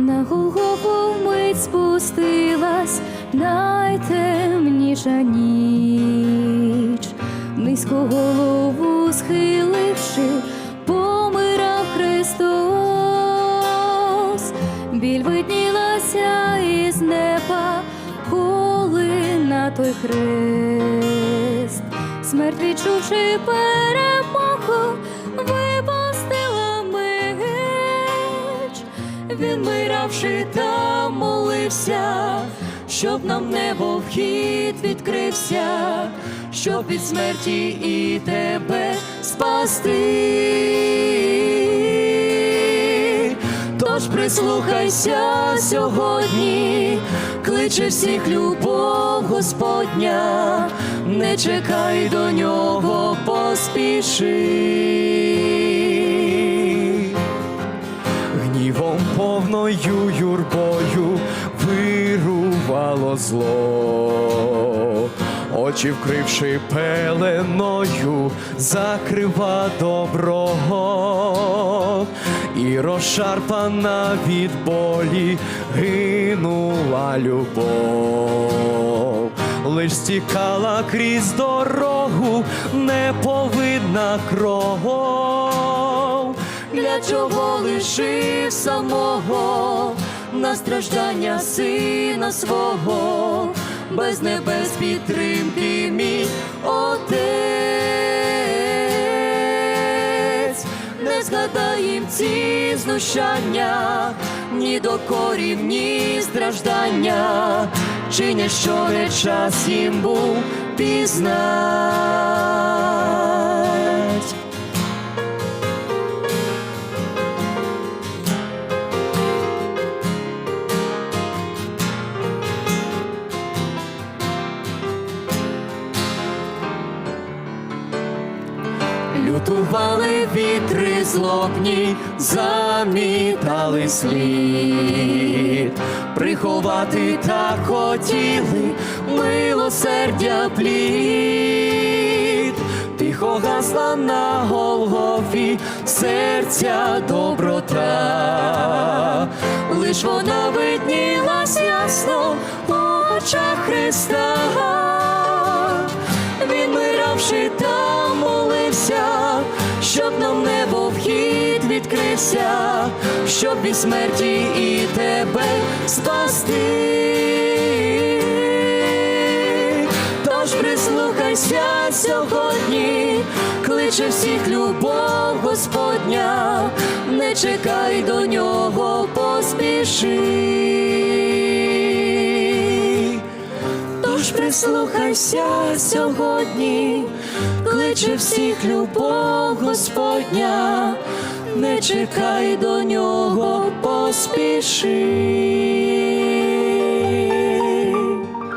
на Голгофу мить спустилась найтемніша ніч, низько голову схиливши, помирав Христос, біль виднілася із неба, коли на той хрест, смерть відчувши перемогу, він миравши там молився, щоб нам небо вхід відкрився, щоб від смерті і тебе спасти. Тож прислухайся сьогодні, кличе всіх любов Господня, не чекай до нього, поспіши. Повною юрбою вирувало зло, очі вкривши пеленою, закрива доброго, і розшарпана від болі гинула любов, лиш стікала крізь дорогу, неповидна кров. Чого лишив самого на страждання сина свого, без небес підтримки мій отець, не згадаєм ці знущання, ні докорів, ні страждання, чи не що не час їм був пізнать. Лютували вітри злобні, замітали слід, приховати так хотіли милосердя плід, тихо гасла на Голгофі серця доброта, лиш вона виднілась ясно в очах Христа відкрився, щоб від смерті і тебе спасти. Тож прислухайся сьогодні, кличе всіх любов Господня, не чекай до нього, поспіши. Тож прислухайся сьогодні, кличе всіх любов Господня, не чекай до нього, поспіши.